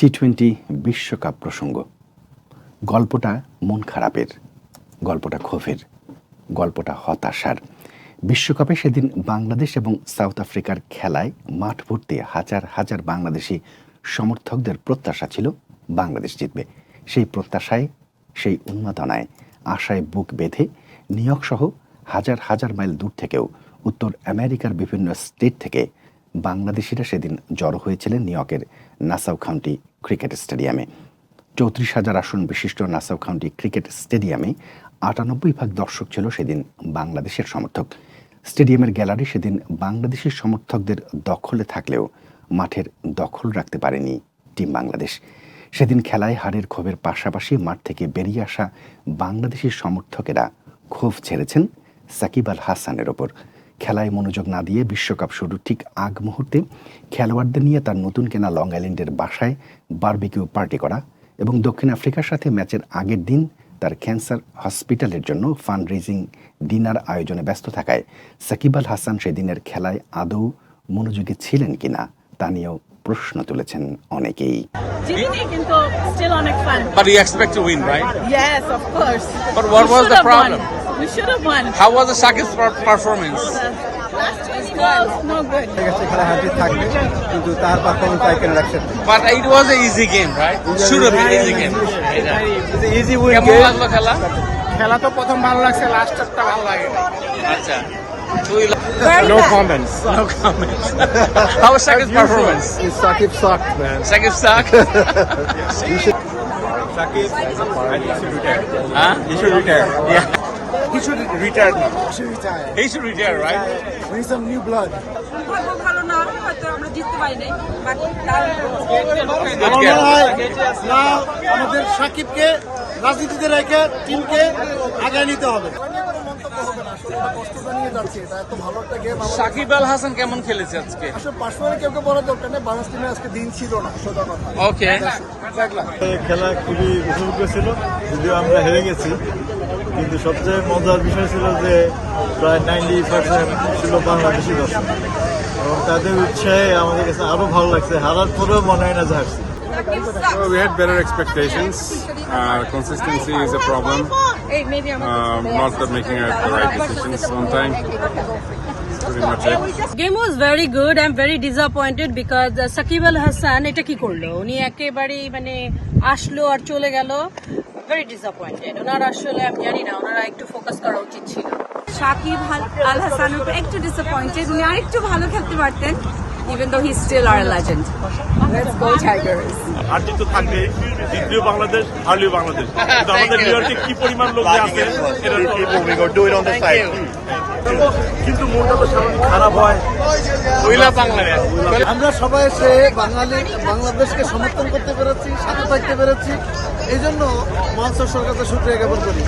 T twenty বিশ্বকাপ প্রসঙ্গ। গল্পটা মন খারাপের, গল্পটা ক্ষোভের, গল্পটা হতাশার। বিশ্বকাপে সেদিন বাংলাদেশ এবং সাউথ আফ্রিকার খেলায় মাঠ ভর্তি হাজার হাজার বাংলাদেশি সমর্থকদের প্রত্যাশা ছিল বাংলাদেশ জিতবে। সেই প্রত্যাশায়, সেই উন্মাদনায় আশায় বুক বেঁধে নিউ সহ হাজার হাজার মাইল দূর থেকেও উত্তর আমেরিকার বিভিন্ন স্টেট থেকে বাংলাদেশিরা সেদিন জড়ো হয়েছিলেন নিউইয়র্কের নাসাউ কাউন্টি ক্রিকেট স্টেডিয়ামে। চৌত্রিশ হাজার আসন বিশিষ্ট নাসাউ কাউন্টি ক্রিকেট স্টেডিয়ামে আটানব্বই ভাগ দর্শক ছিল সেদিন বাংলাদেশের সমর্থক। স্টেডিয়ামের গ্যালারি সেদিন বাংলাদেশের সমর্থকদের দখলে থাকলেও মাঠের দখল রাখতে পারেনি টিম বাংলাদেশ। সেদিন খেলায় হারের ক্ষোভের পাশাপাশি মাঠ থেকে বেরিয়ে আসা বাংলাদেশের সমর্থকেরা ক্ষোভ ছেড়েছেন সাকিব আল হাসানের ওপর। খেলায় মনোযোগ না দিয়ে বিশ্বকাপ শুরুর ঠিক আগ মুহূর্তে খেলোয়াড়দের নিয়ে তার নতুন কেনা লং আইল্যান্ডের বাসায় বারবিকিউ পার্টি করা এবং দক্ষিণ আফ্রিকার সাথে ম্যাচের আগের দিন তার ক্যান্সার হসপিটালের জন্য ফান্ড রেজিং ডিনার আয়োজনে ব্যস্ত থাকায় সাকিব আল হাসান সেদিনের খেলায় আদৌ মনোযোগী ছিলেন কিনা তা নিয়েও প্রশ্ন তুলেছেন অনেকেই কিন্তু still অনেক fun. But you expect to win, right? Yes, of course. But what was the problem? Won. We should have won. How was the Shakib's per- performance? Last 20 balls, no good. কাছে খেলা হারজিত থাকবে কিন্তু তার performance I can accept But it was an easy game, right? Should have been easy game. Easy win কেমন লাগলো খেলা খেলা তো প্রথম ভালো লাগছে লাস্টারটা ভালো লাগে আচ্ছা তুই no comments no comments. How was Shakib's performance? Shakib sucked man Shakib suck? Shakib I think should retire huh? He should retire Yeah. He should retire, right? হয়তো আমরা জিততে পারি নাই বাট তার Good আমার game. মনে হয় না আমাদের সাকিবকে রাজনীতিতে রেখে টিমকে আগায় নিতে হবে। সাকিব আল হাসান কেমন খেলেছে আজকে? আসলে পার্সোনালি কেউ কেউ বলার দরকার নেই বাংলাদেশ টিমের আজকে দিন ছিল না সোজা কথা। ওকে খেলা খুবই উপভোগ্য ছিল যদিও আমরা হেরে গেছি। কিন্তু সবচেয়ে মজার বিষয় ছিল যে প্রায় নাইনটি পার্সেন্ট ছিল বাংলাদেশি দর্শক এবং তাদের উৎসাহে আমাদের কাছে আরও ভালো লাগছে হারার পরেও মনে হয় না যে হারছি Well, we had better expectations. Uh, consistency is a problem. Um, not the making the right decisions on time. Pretty much it. Game was very good I am very disappointed because Shakib Al Hasan এটা কি করল উনি একেবারেই মানে আসলো আর চলে গেল very disappointed ওনার আসলে, আমি জানি না, ওনারা একটু ফোকাস করা উচিত ছিল। সাকিব আল হাসান একটু ডিসঅ্যাপয়েন্টেড উনি আরেকটু ভালো খেলতে পারতেন। Even though he still are legend let's go Tigers Herzi তো থাকবে জিতলেও বাংলাদেশ হারলেও বাংলাদেশ। কিন্তু আমাদের নিউ ইয়র্কে কি পরিমাণ লোক যে আছে কিন্তু মনটা তো স্বাভাবিক খারাপ হয়। উইলা বাংলাদেশ। আমরা সবাই এসে বাঙালি বাংলাদেশকে সমর্থন করতে পেরেছি সাথে থাকতে পেরেছি। এই জন্য মহান সরকার শুক্রিয়া জ্ঞাপন করি।